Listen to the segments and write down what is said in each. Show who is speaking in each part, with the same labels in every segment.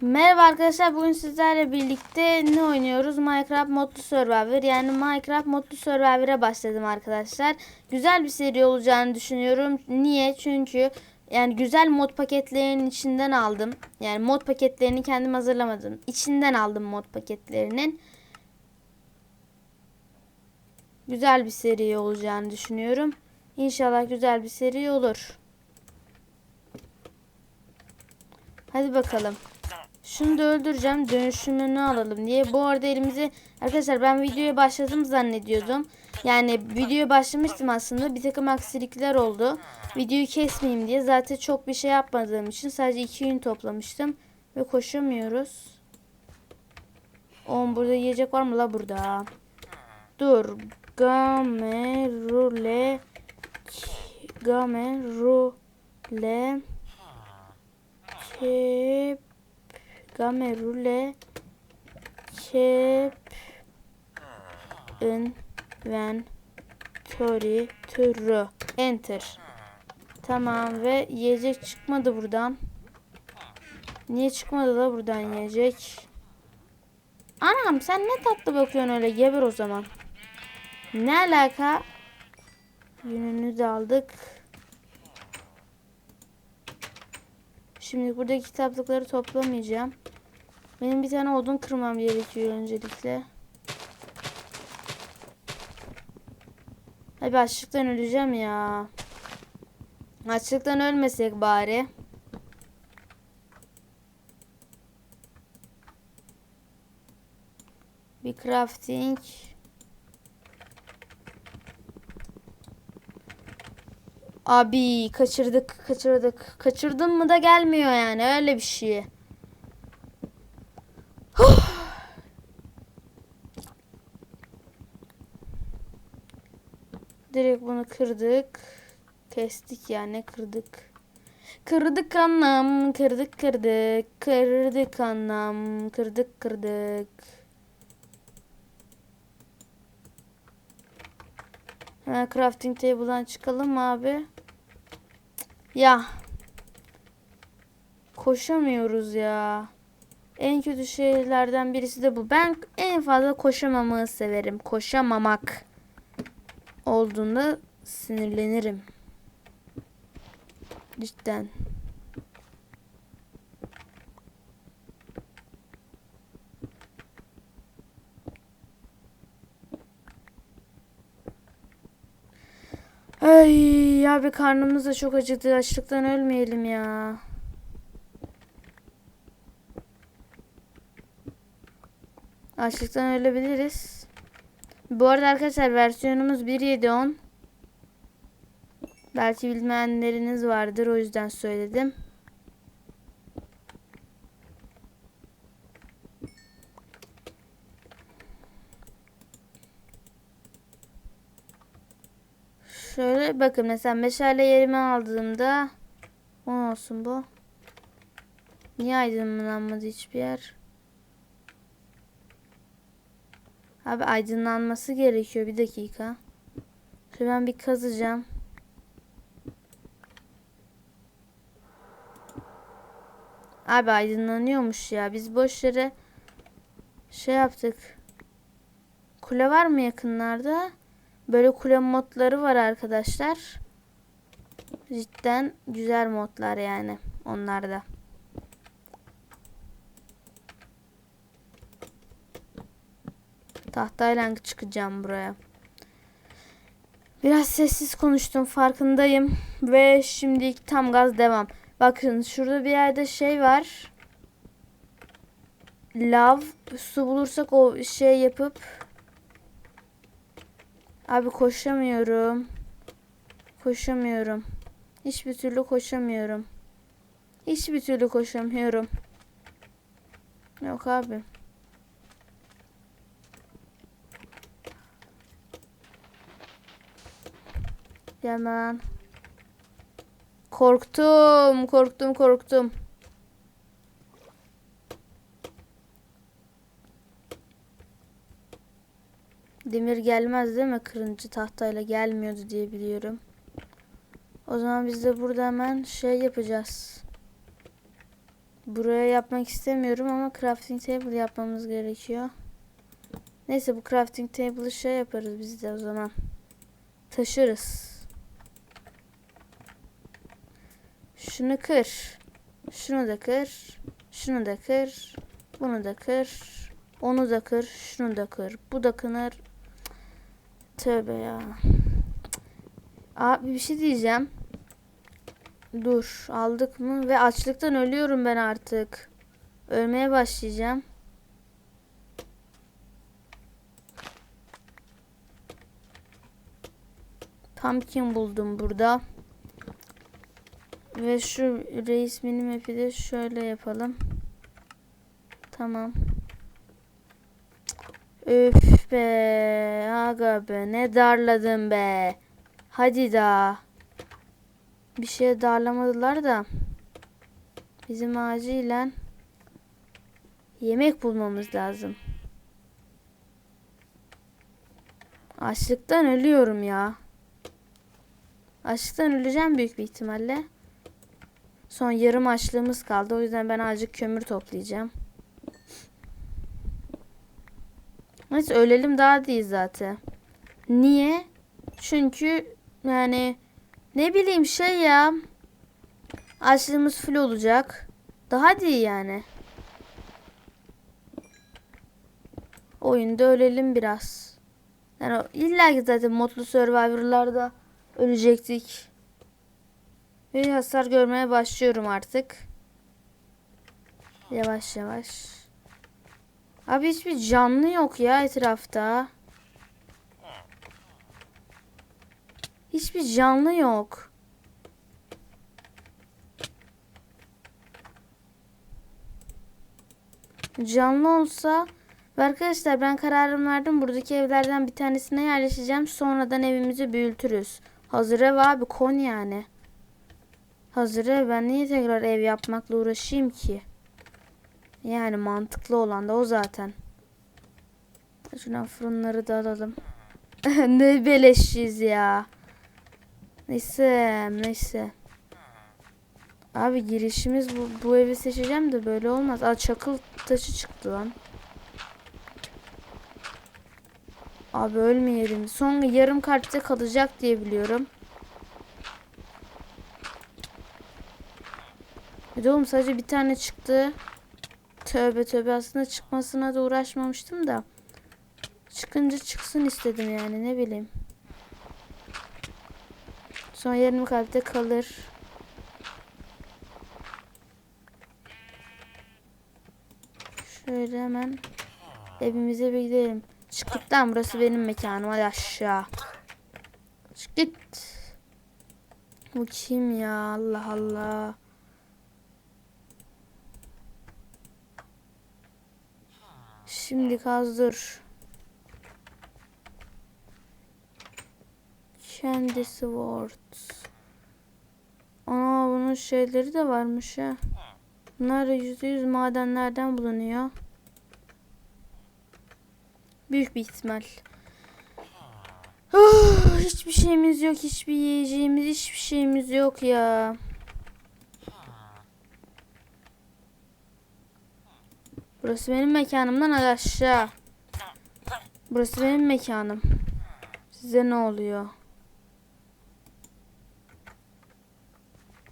Speaker 1: Merhaba arkadaşlar bugün sizlerle birlikte ne oynuyoruz? Minecraft Modlu Survivor yani Minecraft Modlu Survivor'a başladım arkadaşlar. Güzel bir seri olacağını düşünüyorum. Niye? Çünkü yani güzel mod paketlerinin içinden aldım. Yani mod paketlerini kendim hazırlamadım. İçinden aldım mod paketlerinin. Güzel bir seri olacağını düşünüyorum. İnşallah güzel bir seri olur. Hadi bakalım. Şunu da öldüreceğim. Dönüşümünü alalım diye. Bu arada elimize arkadaşlar ben videoya başladım zannediyordum. Yani videoya başlamıştım aslında. Bir takım aksilikler oldu. Videoyu kesmeyeyim diye. Zaten çok bir şey yapmadığım için sadece iki gün toplamıştım. Ve koşamıyoruz. Oğlum burada yiyecek var mı la burada? Dur. Game rule Game rule Kep Game rule Kep Inventory True Enter Tamam ve yiyecek çıkmadı buradan. Niye çıkmadı da buradan yiyecek? Anam sen ne tatlı bakıyorsun öyle geber o zaman. Ne alaka? Yününü de aldık. Şimdi buradaki kitaplıkları toplamayacağım. Benim bir tane odun kırmam gerekiyor öncelikle. Abi açlıktan öleceğim ya. Açlıktan ölmesek bari. Bir crafting. Abi kaçırdık kaçırdık. Kaçırdım mı da gelmiyor yani öyle bir şey. Direkt bunu kırdık. Kestik yani kırdık. Kırdık anlam, kırdık kırdık, kırdık anlam, kırdık kırdık. Ha, crafting table'dan çıkalım abi? Ya. Koşamıyoruz ya. En kötü şeylerden birisi de bu. Ben en fazla koşamamayı severim. Koşamamak olduğunda sinirlenirim. Cidden. Ay abi karnımız da çok acıktı. Açlıktan ölmeyelim ya. Açlıktan ölebiliriz. Bu arada arkadaşlar versiyonumuz 1.7.10. Belki bilmeyenleriniz vardır o yüzden söyledim. Şöyle bakın mesela meşale yerime aldığımda 10 olsun bu. Niye aydınlanmadı hiçbir yer? Abi aydınlanması gerekiyor bir dakika. Şöyle ben bir kazacağım. Abi aydınlanıyormuş ya. Biz boş yere şey yaptık. Kule var mı yakınlarda? Böyle kule modları var arkadaşlar. Cidden güzel modlar yani onlarda. Tahtayla çıkacağım buraya. Biraz sessiz konuştum farkındayım. Ve şimdi tam gaz devam. Bakın şurada bir yerde şey var. Lav. Su bulursak o şey yapıp Abi koşamıyorum. Koşamıyorum. Hiçbir türlü koşamıyorum. Hiçbir türlü koşamıyorum. Yok abi. Hemen. Korktum, korktum, korktum. Demir gelmez değil mi? Kırıncı tahtayla gelmiyordu diye biliyorum. O zaman biz de burada hemen şey yapacağız. Buraya yapmak istemiyorum ama crafting table yapmamız gerekiyor. Neyse bu crafting table'ı şey yaparız biz de o zaman. Taşırız. Şunu kır. Şunu da kır. Şunu da kır. Bunu da kır. Onu da kır. Şunu da kır. Bu da kınar. Tövbe ya. Abi bir şey diyeceğim. Dur aldık mı? Ve açlıktan ölüyorum ben artık. Ölmeye başlayacağım. Pumpkin buldum burada. Ve şu reis mini map'i de şöyle yapalım. Tamam. Üf be. Aga be. Ne darladım be. Hadi daha. Bir şey darlamadılar da. Bizim acilen yemek bulmamız lazım. Açlıktan ölüyorum ya. Açlıktan öleceğim büyük bir ihtimalle. Son yarım açlığımız kaldı. O yüzden ben azıcık kömür toplayacağım. Neyse ölelim daha değil zaten. Niye? Çünkü yani ne bileyim şey ya. Açlığımız full olacak. Daha değil yani. Oyunda ölelim biraz. Yani illa ki zaten modlu Survivor'larda ölecektik. Ve hasar görmeye başlıyorum artık. Yavaş yavaş. Abi hiçbir canlı yok ya etrafta. Hiçbir canlı yok. Canlı olsa ve arkadaşlar ben kararımı verdim. Buradaki evlerden bir tanesine yerleşeceğim. Sonradan evimizi büyütürüz. Hazır ev abi kon yani. Hazır ev ben niye tekrar ev yapmakla uğraşayım ki? Yani mantıklı olan da o zaten. Şuradan fırınları da alalım. ne beleşiz ya. Neyse neyse. Abi girişimiz bu, bu evi seçeceğim de böyle olmaz. Aa çakıl taşı çıktı lan. Abi ölmeyelim. Son yarım kalpte kalacak diye biliyorum. Bir de oğlum sadece bir tane çıktı. Tövbe tövbe aslında çıkmasına da uğraşmamıştım da. Çıkınca çıksın istedim yani ne bileyim. Son yarım kalpte kalır. Şöyle hemen evimize bir gidelim. Çık git lan burası benim mekanım hadi aşağı. Çık git. Bu kim ya Allah Allah. Şimdi kaz dur. Candy Sword. Aa bunun şeyleri de varmış ha. Bunlar %100 madenlerden bulunuyor. Büyük bir ihtimal. Ah, hiçbir şeyimiz yok. Hiçbir yiyeceğimiz, hiçbir şeyimiz yok ya. Burası benim mekanımdan aşağı. Burası benim mekanım. Size ne oluyor?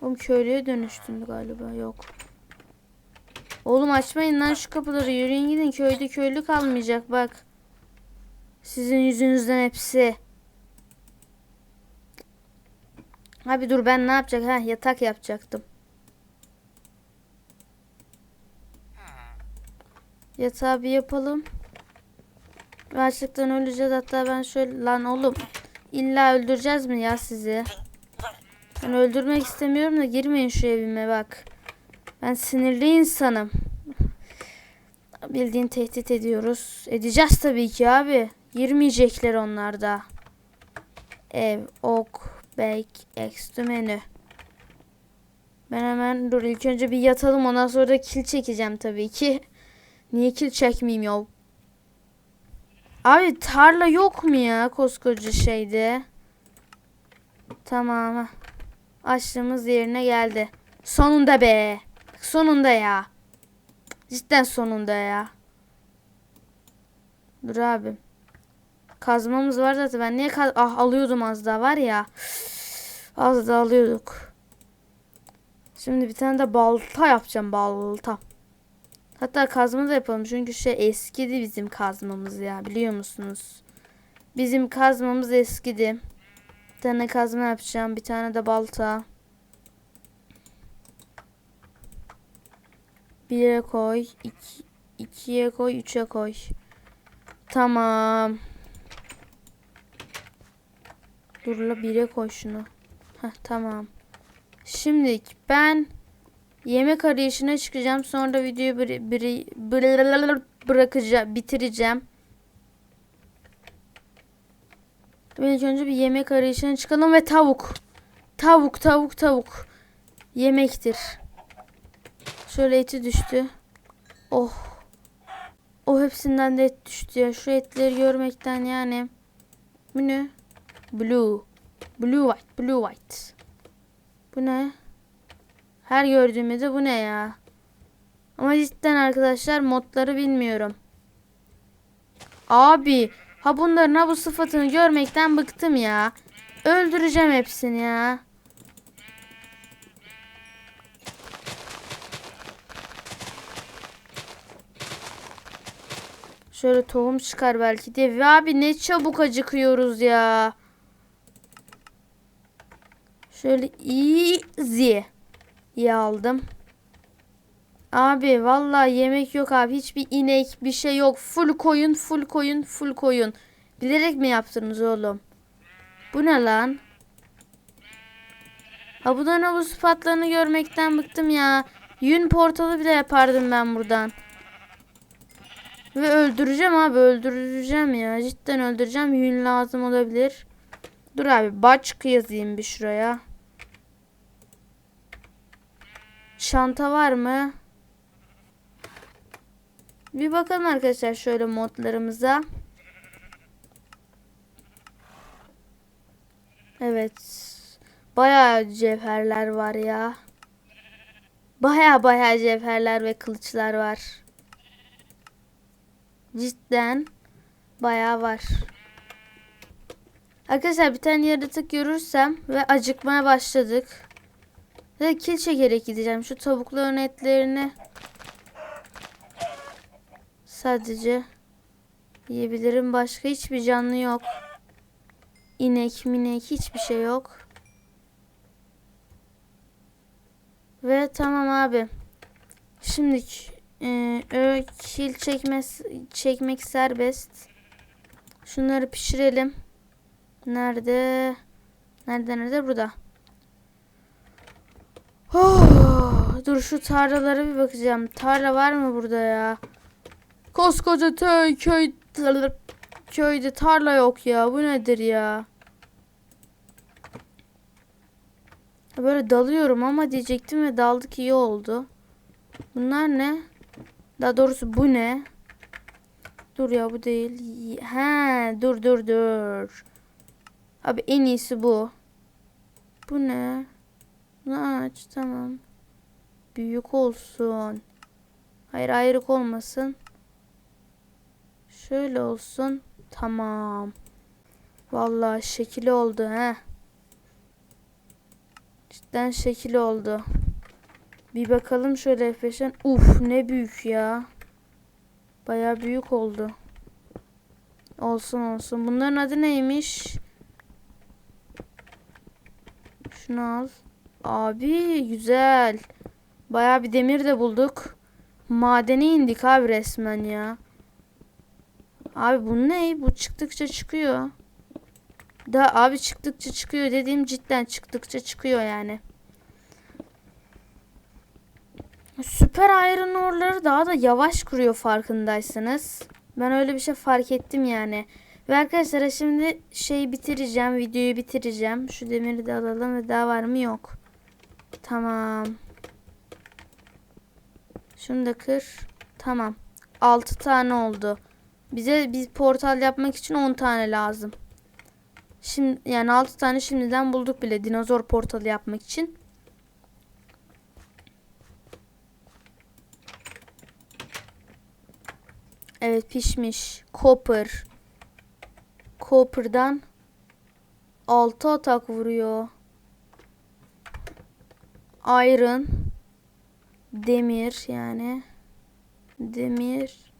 Speaker 1: Oğlum köylüye dönüştüm galiba. Yok. Oğlum açmayın lan şu kapıları. Yürüyün gidin. Köyde köylü kalmayacak bak. Sizin yüzünüzden hepsi. Abi dur ben ne yapacak? Ha yatak yapacaktım. Yatağı bir yapalım. Ve Açlıktan öleceğiz. Hatta ben şöyle lan oğlum. İlla öldüreceğiz mi ya sizi? Ben öldürmek istemiyorum da girmeyin şu evime bak. Ben sinirli insanım. Bildiğin tehdit ediyoruz. Edeceğiz tabii ki abi. Girmeyecekler onlar da. Ev, ok, bake, extra menü. Ben hemen dur ilk önce bir yatalım ondan sonra da kil çekeceğim tabii ki. Niye kil çekmeyeyim ya? Abi tarla yok mu ya koskoca şeyde? Tamam. Açlığımız yerine geldi. Sonunda be. Sonunda ya. Cidden sonunda ya. Dur abi. Kazmamız var zaten. Ben niye kaz ah alıyordum az daha var ya. Az daha alıyorduk. Şimdi bir tane de balta yapacağım balta. Hatta kazma da yapalım çünkü şey eskidi bizim kazmamız ya biliyor musunuz? Bizim kazmamız eskidi. Bir tane kazma yapacağım. Bir tane de balta. Bire koy. Iki, ikiye koy. Üçe koy. Tamam. Dur la bire koy şunu. Heh, tamam. Şimdi ben yemek arayışına çıkacağım. Sonra videoyu bir, bir, bir, bırakacağım, bitireceğim. İlk önce bir yemek arayışına çıkalım ve tavuk. Tavuk, tavuk, tavuk. Yemektir. Şöyle eti düştü. Oh. O hepsinden de et düştü ya. Şu etleri görmekten yani. Bu ne? Blue. Blue white, blue white. Bu ne? Her gördüğümde bu ne ya? Ama cidden arkadaşlar modları bilmiyorum. Abi ha bunların ha bu sıfatını görmekten bıktım ya. Öldüreceğim hepsini ya. Şöyle tohum çıkar belki diye. Ve abi ne çabuk acıkıyoruz ya. Şöyle easy. İyi aldım. Abi vallahi yemek yok abi. Hiçbir inek bir şey yok. Full koyun, full koyun, full koyun. Bilerek mi yaptınız oğlum? Bu ne lan? Ha bu da ne bu sıfatlarını görmekten bıktım ya. Yün portalı bile yapardım ben buradan. Ve öldüreceğim abi öldüreceğim ya. Cidden öldüreceğim. Yün lazım olabilir. Dur abi baçk yazayım bir şuraya. Çanta var mı? Bir bakalım arkadaşlar şöyle modlarımıza. Evet. Bayağı cevherler var ya. Bayağı bayağı cevherler ve kılıçlar var. Cidden bayağı var. Arkadaşlar bir tane yaratık görürsem ve acıkmaya başladık. Ve kil çekerek gideceğim. Şu tavukların etlerini sadece yiyebilirim. Başka hiçbir canlı yok. İnek minek hiçbir şey yok. Ve tamam abi. Şimdi e, kil çekmez, çekmek serbest. Şunları pişirelim. Nerede? Nerede nerede? Burada. Oh, dur şu tarlalara bir bakacağım. Tarla var mı burada ya? Koskoca köy, köy köyde tarla yok ya. Bu nedir ya? Böyle dalıyorum ama diyecektim ve daldık iyi oldu. Bunlar ne? Daha doğrusu bu ne? Dur ya bu değil. He, dur dur dur. Abi en iyisi bu. Bu ne? Bunu aç tamam. Büyük olsun. Hayır ayrık olmasın. Şöyle olsun. Tamam. Vallahi şekil oldu he. Cidden şekil oldu. Bir bakalım şöyle F5'ten. Uf ne büyük ya. Baya büyük oldu. Olsun olsun. Bunların adı neymiş? Şunu al. Abi güzel. Baya bir demir de bulduk. Madene indik abi resmen ya. Abi bu ne? Bu çıktıkça çıkıyor. Da abi çıktıkça çıkıyor dediğim cidden çıktıkça çıkıyor yani. Süper Iron Ore'ları daha da yavaş kuruyor farkındaysanız. Ben öyle bir şey fark ettim yani. Ve arkadaşlar şimdi şeyi bitireceğim. Videoyu bitireceğim. Şu demiri de alalım ve daha var mı yok. Tamam. Şunu da kır. Tamam. 6 tane oldu. Bize bir portal yapmak için 10 tane lazım. Şimdi yani 6 tane şimdiden bulduk bile dinozor portalı yapmak için. Evet pişmiş. Copper. Copper'dan 6 atak vuruyor. Iron. Demir yani. Demir.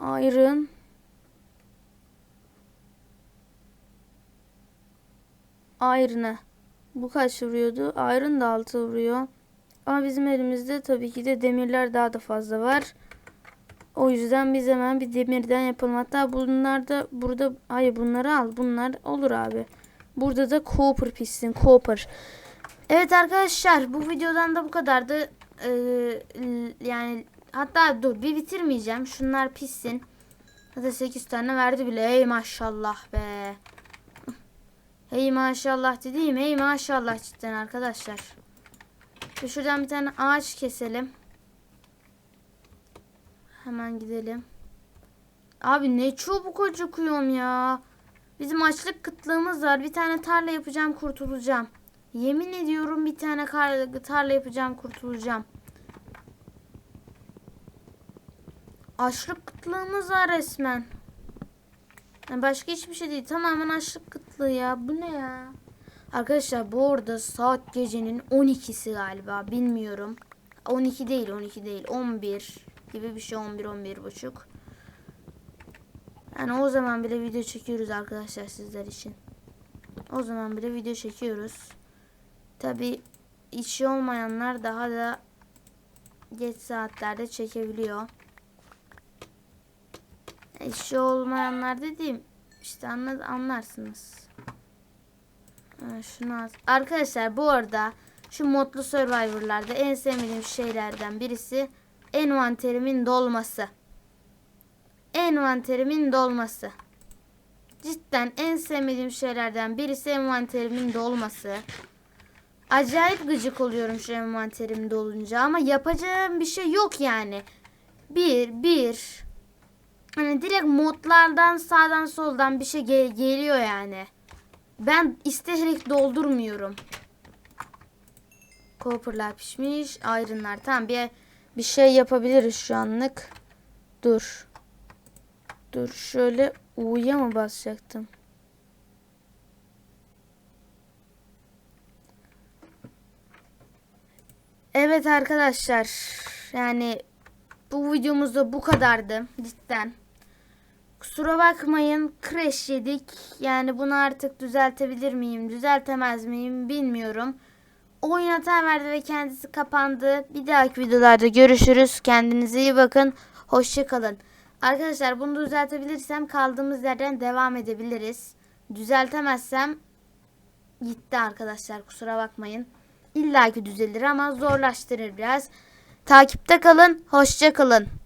Speaker 1: Iron. Iron'a. Bu kaç vuruyordu? Iron da 6 vuruyor. Ama bizim elimizde tabii ki de demirler daha da fazla var. O yüzden biz hemen bir demirden yapalım. Hatta bunlar da burada hayır bunları al. Bunlar olur abi. Burada da copper pissin. Copper. Evet arkadaşlar bu videodan da bu kadardı. Ee, yani hatta dur bir bitirmeyeceğim. Şunlar pissin. Hatta 8 tane verdi bile. Ey maşallah be. Hey maşallah dediğim hey maşallah cidden arkadaşlar. Ve şuradan bir tane ağaç keselim. Hemen gidelim. Abi ne çabuk acıkıyorum ya. Bizim açlık kıtlığımız var. Bir tane tarla yapacağım kurtulacağım. Yemin ediyorum bir tane tarla yapacağım kurtulacağım. Açlık kıtlığımız var resmen. Yani başka hiçbir şey değil. Tamamen açlık kıtlığı ya. Bu ne ya? Arkadaşlar bu arada saat gecenin 12'si galiba. Bilmiyorum. 12 değil 12 değil. 11 gibi bir şey 11 11 buçuk. Yani o zaman bile video çekiyoruz arkadaşlar sizler için. O zaman bile video çekiyoruz. Tabi işi olmayanlar daha da geç saatlerde çekebiliyor. İşi olmayanlar dediğim işte anla, anlarsınız. Ha, şunu az. Arkadaşlar bu arada şu modlu Survivor'larda en sevmediğim şeylerden birisi envanterimin dolması. Envanterimin dolması. Cidden en sevmediğim şeylerden birisi envanterimin dolması. Acayip gıcık oluyorum şu envanterim dolunca ama yapacağım bir şey yok yani. Bir, bir. Hani direkt modlardan sağdan soldan bir şey gel- geliyor yani. Ben isteyerek doldurmuyorum. Copper'lar pişmiş. Iron'lar. Tamam bir, bir şey yapabiliriz şu anlık. Dur. Dur şöyle U'ya mı basacaktım? Evet arkadaşlar. Yani bu videomuzda bu kadardı cidden. Kusura bakmayın crash yedik. Yani bunu artık düzeltebilir miyim, düzeltemez miyim bilmiyorum. Oyun hata verdi ve kendisi kapandı. Bir dahaki videolarda görüşürüz. Kendinize iyi bakın. Hoşçakalın. Arkadaşlar bunu düzeltebilirsem kaldığımız yerden devam edebiliriz. Düzeltemezsem gitti arkadaşlar kusura bakmayın. İlla ki düzelir ama zorlaştırır biraz. Takipte kalın. Hoşça kalın.